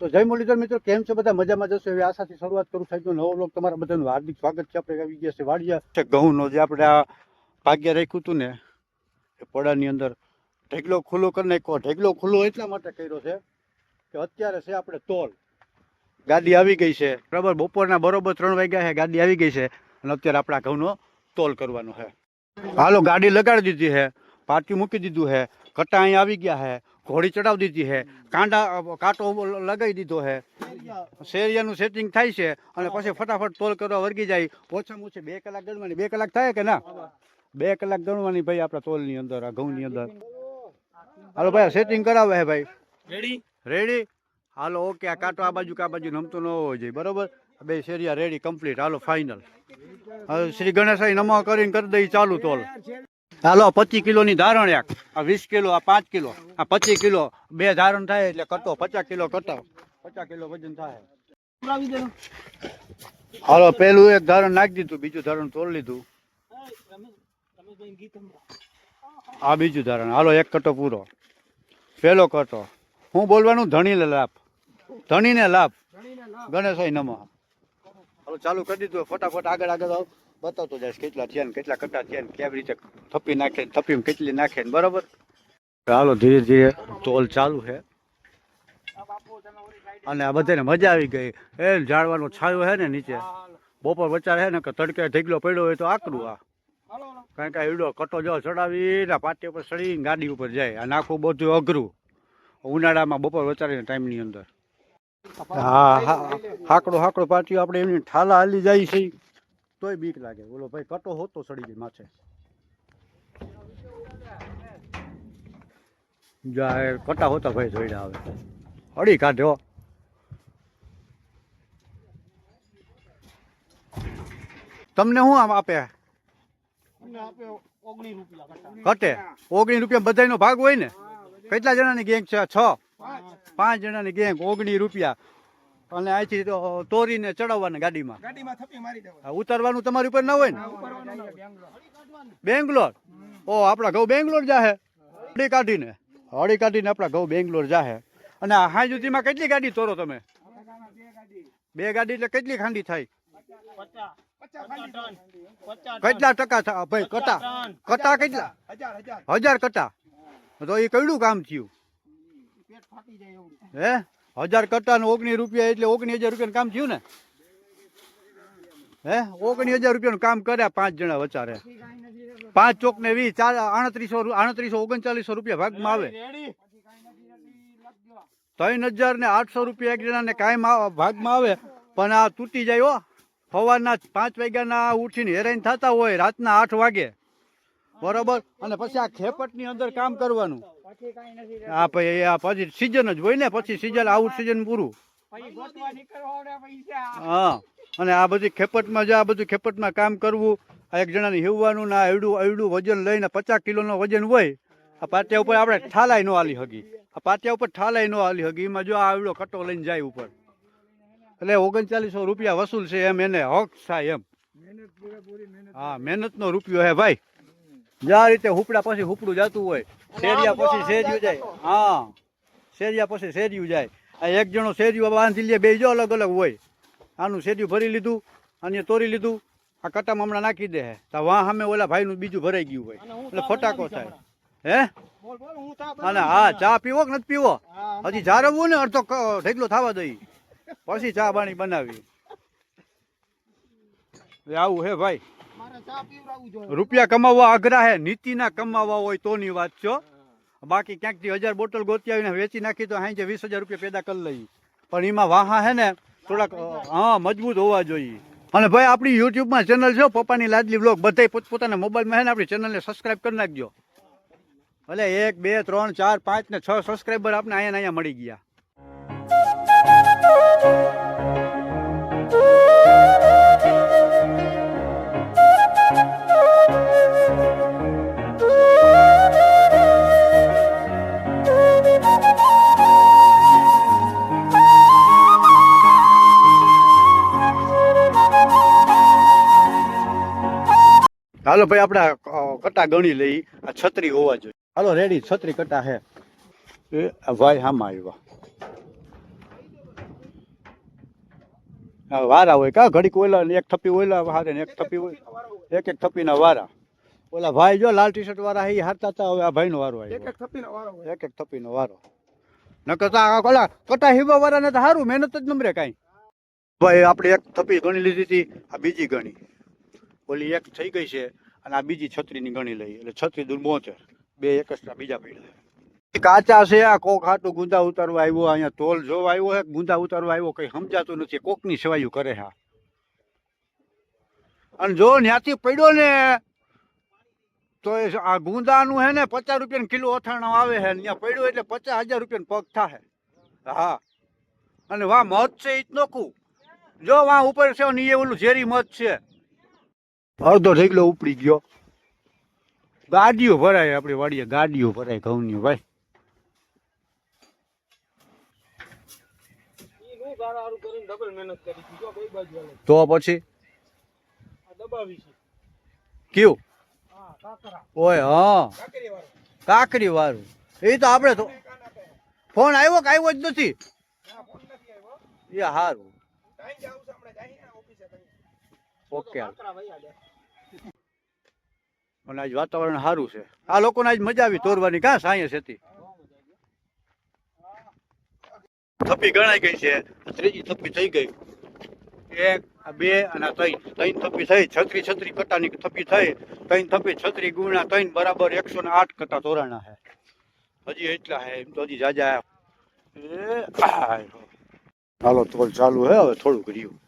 તો જય મુરલીધર મિત્રો, કેમ છે બધા? મજામાં જશો? એવી આશાથી શરૂઆત કરું સાહેબ નવો બ્લોગ તમારા બધાનું હાર્દિક સ્વાગત છે. આપણે આવી ગયા છે વાડિયા. છે, ઘઉંનો જે આપણે આ ભાગ્ય રાખ્યું હતું ને, એ પડાની અંદર ઢેગલો ખુલ્લો કરી નાખ્યો. ઢેગલો ખુલ્લો એટલા માટે કર્યો છે કે અત્યારે છે આપણે તોલ. ગાડી આવી ગઈ છે. બરાબર, બપોરના બરોબર ત્રણ વાગ્યા છે, ગાડી આવી ગઈ છે અને અત્યારે આપણા ઘઉંનો તોલ કરવાનો છે. હાલો, ગાડી લગાડી દીધી છે. પાટી મૂકી દીધું છે. કટા અહીંયા આવી ગયા છે. ઘોડી ચડાવી દીધી છે. કાંડા કાંટો લગાવી દીધો છે. શેરિયાનું સેટિંગ થાય છે અને પછી ફટાફટ તોલ કરવા વર્ગી જાય. ઓછામાં ઓછી બે કલાક ગણવાની. બે કલાક થાય કે ના? બે કલાક ગણવાની ભાઈ આપણા તોલની અંદર આ ઘઉંની અંદર. હાલો ભાઈ સેટિંગ કરાવે હે ભાઈ. રેડી રેડી હાલો ઓકે આ કાંટો આ બાજુ કે આ બાજુ નમતો ન હોવો જોઈએ. બરોબર? બે શેરિયા રેડી કમ્પ્લીટ હાલો ફાઇનલ શ્રી ગણેશાઈ નમો કરીને કરી દઈ ચાલુ તોલ. હાલો પચીસ કિલોની ધારણ એક. આ વીસ કિલો આ પાંચ કિલો. આ પચીસ કિલો બે ધારણ થાય એટલે કટો. પચાસ કિલો કટો પચાસ કિલો વજન થાય. હાલો પેલું એક ધારણ નાખી દીધું બીજું ધારણ તોડી લીધું. આ બીજું ધારણ. હાલો એક કટો પૂરો. પેલો કટો. હું બોલવાનું? ધણીને લાભ. ધણીને લાભ. ગણેશાઈ નમઃ. હાલો ચાલુ કરી દીધું. ફટાફટ આગળ આગળ આવ. બતાવતો જાય કેટલા થયા કેટલા કટા થયા કેવી રીતે થપી નાખે ને કેટલી નાખે ને બરોબર? હાલો, ધીરે ધીરે તોલ ચાલુ છે. અને આ બધાને મજા આવી ગઈ. એ ઝાડવાનો છાયો છે ને નીચે. બપોર વચાર છે ને કે તડકે ઢીકલો પડ્યો હોય તો આકરું આ. કારણ કે એડો કટો જો ચડાવીને પાટી ઉપર ચડીને ગાડી ઉપર જાય. આ આખું બધું અઘરું. ઉનાળામાં બપોર વચારીને ટાઈમની અંદર. હા હા. હાકડો હાકડો પાટીઓ આપણે એમની ઠાલા હાલી જાય છે. તોય બીક લાગે. ઓલો ભાઈ કટો હોતો સડી જાય માથે. જાય કટા હોતા ભાઈ જોઈને આવે. અડી કાઢ્યો તમને શું આમ આપે? કટે. ઓગણી રૂપિયા બધાયનો ભાગ હોય ને? કેટલા જણાની ગેંગ છે? છ? પાંચ. પાંચ જણાની ગેંગ ઓગણી રૂપિયા. અને અહીંથી તો તોરીને ચડાવવાના ગાડીમાં. ગાડીમાં થપ્પી મારી દેવાની. ઉતારવાનું તમારી ઉપર ના હોય ને. બેંગ્લોર? ઓ આપણા ઘઉં બેંગ્લોર જાહે. હળી કાઢીને. હળી કાઢીને આપણા ઘઉં બેંગ્લોર જાહે. અને આ હાઈ સુધીમાં કેટલી ગાડી તોરો તમે? બે ગાડી એટલે કેટલી ખાંડી થાય. કેટલા ટકા થાય ભાઈ કટા? કટા કેટલા? હજાર, કટા. તો એ કયું કામ થયું? પેટ ફાટી જાય એવું. હે? હજાર કટ્ટા ને ઓગણીસ રૂપિયા એટલે ઓગણી હજાર રૂપિયાનું કામ થયું ને? હે? ઓગણી હજાર રૂપિયાનું કામ કર્યા પાંચ જણા વચારે પાંચ ચોક ને વીસ, ચાર આણત્રીસો આણત્રીસો ઓગણચાલીસો રૂપિયા ભાગમાં આવે. ત્રણ હજાર ને આઠસો રૂપિયા એક જણાને કાયમ ભાગમાં આવે, પણ આ તૂટી જાય હો. સવારના પાંચ વાગ્યાના ઉઠીને હેરાન થતા હોય, રાતના આઠ વાગે. બરોબર? અને પછી આ ખેપટની અંદર કામ કરવાનું. આ પછી આ પછી સિઝન જ હોય ને પછી સિઝન આઉટ સિઝન પૂરું. હા અને આ બધી ખેપટમાં જે આ બધું ખેપટમાં કામ કરવું આ એક જણાને હેવવાનું ના એવડું એવડું વજન લઈને પચાસ કિલોનો વજન હોય આ પાટિયા ઉપર આપણે ઠાલાય ન હાલી હગી. આ પાટિયા ઉપર ઠાલાય ન હાલી હગી. એમાં જો આ એવડો કટો લઈને જાય ઉપર. એટલે ઓગણચાલીસો રૂપિયા વસૂલ છે એમ એને હક થાય એમ. હા મહેનતનો રૂપિયો હે ભાઈ. જ્યાં રીતે હુપડા પછી હુપડું જતું હોય. શેરિયા પછી શેરિયું જાય હા. શેરિયા પછી શેરિયું જાય. આ એક જણો શેરિયું બાંધી લે બે જો અલગ અલગ હોય. આનું શેરિયું ભરી લીધું અને તોરી લીધું. આ કટામાં હમણાં નાખી દે તો વાહ સામે ઓલા ભાઈનું બીજું ભરાઈ ગયું હોય. એટલે ફટાકો થાય. હે? અને હા ચા પીવો કે નથી પીવો? હજી જારવવું ને અડધો ઢેકલો થવા દઈ. પછી ચા પાણી બનાવી. આવું હે ભાઈ. રૂપિયા કમાવવા અઘરા હે, નીતિના કમાવવા હોય તોની વાત છો. બાકી ક્યાંકથી હજાર બોટલ ગોતી આવીને વેચી નાખી તો હાઈ વીસ હજાર રૂપિયા પેદા કરી લઈ. પણ એમાં વાહા હે ને, થોડાક હા, મજબૂત હોવા જોઈએ. અને ભાઈ, આપણી યુટ્યુબમાં ચેનલ છે પપ્પાની લાડલી બ્લોગ બધા પોતપોતાના મોબાઈલમાં હે ને, આપણી ચેનલને સબસ્ક્રાઈબ કરી નાખજો. ભલે એક, બે, ત્રણ, ચાર, પાંચ ને છ સબસ્ક્રાઈબર આપણે અહીંયા અહીંયા મળી ગયા. હાલો ભાઈ આપણે કટા ગણી લઈ. આ છત્રી હોવા જોઈએ. હાલો રેડી. છત્રી કટા હે. એ ભાઈ હામાં આવ્યા. વારા હોય કા? ઘડીક ઓલા એક થપ્પી ઓલા હારે ને એક થપ્પી હોય એક એક થપ્પીના વારા. ઓલા ભાઈ જો લાલ ટી શર્ટ વાળા એ હારતા હતા હવે આ ભાઈનો વારો એક આવ્યો. એક થપ્પીનો વારો હોય. એક એક થપ્પીનો વારો. ન કરતા ઓલા કટા હિબા વાળાને તો સારું મહેનત જ નમરે કાંઈ. ભાઈ આપણે એક થપ્પી ગણી લીધી હતી આ બીજી ગણી. ઓલી એક થઈ ગઈ છે અને આ બીજી છત્રીની ગણી લઈ એટલે છત્રી દૂર બોતેર. બે એકસ્ટ્રા બીજા પડ્યા કાચા છે, આ કોક હાટું ગુંદા ઉતારવા આવ્યો અહીંયા તોલ જોવા આવ્યો છે. ગુંદા ઉતારવા આવ્યો, કઈ સમજાતું નથી. કોકની સેવાયું કરે હા અને જો ન્યાથી પડ્યો ને, તો એ આ ગુંદાનું હે ને, પચાસ રૂપિયા કિલો અથાણું આવે છે. ત્યાં પડ્યો એટલે પચાસ હજાર રૂપિયા પગ થાય હા. અને વાહ, મધ છે ઈ જ નોખું. જો વાહ, ઉપર છે ને એ ઓલું ઝેરી મધ છે. અડધો ઢગલો ઉપડી ગયો ગાડીઓ ભરાય આપણી વાડીએ ગાડીઓ ભરાય ઘઉંની ભાઈ. તો પછી કયું ઓય હા કાકરી વાળું એ તો આપણે તો ફોન આવ્યો કે આવ્યો જ નથી. એ સારું. ઓકે. અને આજ વાતાવરણ સારું છે. આ લોકોને આજ મજા આવી તોરવાની. કાં સાયન્સ હતી? થપ્પી ગણાઈ ગઈ છે. ત્રીજી થપ્પી થઈ ગઈ. એક બે અને ત્રણ. ત્રણ થપ્પી થઈ, છત્રી છત્રી કટાની થપ્પી થઈ. ત્રણ થપ્પી, છત્રી ગુણા ત્રણ બરાબર એકસો ને આઠ કટા તોરાણા છે. હજી એટલા છે. એમ તો હજી જાજા. હાલો તોલ ચાલુ હે હવે થોડુંક રહ્યું.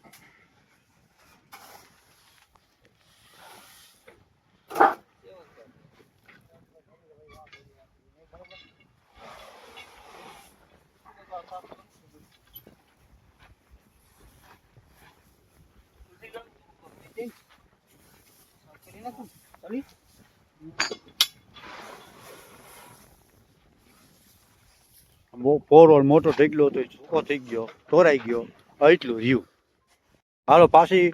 પોરો મોટો થઈ ગયો તો સૂકો થઈ ગયો તોરાઈ ગયો એટલું રહ્યું. હાલો, પાછી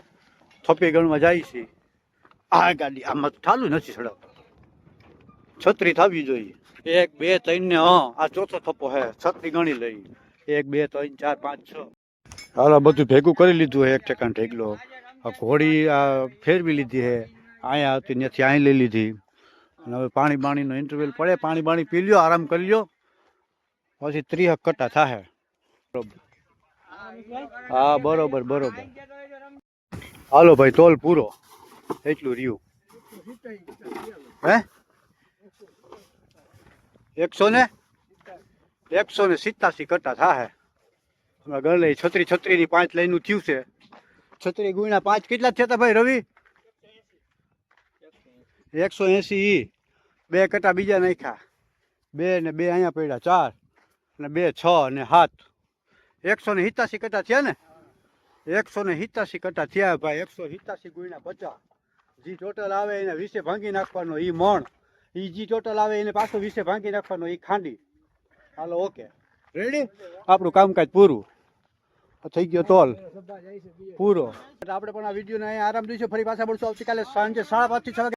થપ્પી ગણમાં જાય છે. આ ગાડી આમાં ચાલુ નથી સડક. છત્રી થવી જોઈએ. એક, બે, ત્રણ ને, હા, આ ચોથો થપ્પો હે, છત્રી ગણી લઈ. એક, બે, ત્રણ, ચાર, પાંચ, છ. હાલો બધું ભેગું કરી લીધું એક ઠેકાણ ઠેકલો આ ઘોડી આ ફેરવી લીધી હે અહીંયા હતી ત્યાંથી અહીં લઈ લીધી. અને હવે પાણી બાણીનો ઇન્ટરવ્યુ પડે પાણી બાણી પી લ્યો, આરામ કરી લ્યો. પછી ત્રીસ કટ્ટા થાય બરોબર હા બરોબર બરોબર હાલો ભાઈ તોલ પૂરો એટલું રહ્યું હે એકસો ને એકસો ને સિત્તાસી કટ્ટા થાય હમણાં ગણ લઈ છત્રી છત્રી ની પાંચ લાઈનનું થયું છે છત્રી ગુણ્યા પાંચ કેટલા થયા હતા ભાઈ રવિ એકસો એસી ઈ બે કટ્ટા બીજા નાખ્યા બે ને બે અહીંયા પડ્યા ચાર અને બે, છ અને સાત. એકસો ને હિતાસી કટા થયા ને? એકસો ને હિતાસી કટા થયા ભાઈ, એકસો હિતાસી ગુણ્યા પચાસ. જી ટોટલ આવે એને વીસે ભાંગી નાખવાનો એ મણ. એ જી ટોટલ આવે એને પાછું વીસે ભાંગી નાખવાનો એ ખાંડી. હાલો, ઓકે. રેડી આપણું કામકાજ પૂરું. થઈ ગયો તોલ. પૂરો. આપણે પણ આ વિડીયોને આરામ દઈશું. ફરી પાછા મળશું. આવતીકાલે સાંજે સાડા પાંચથી છ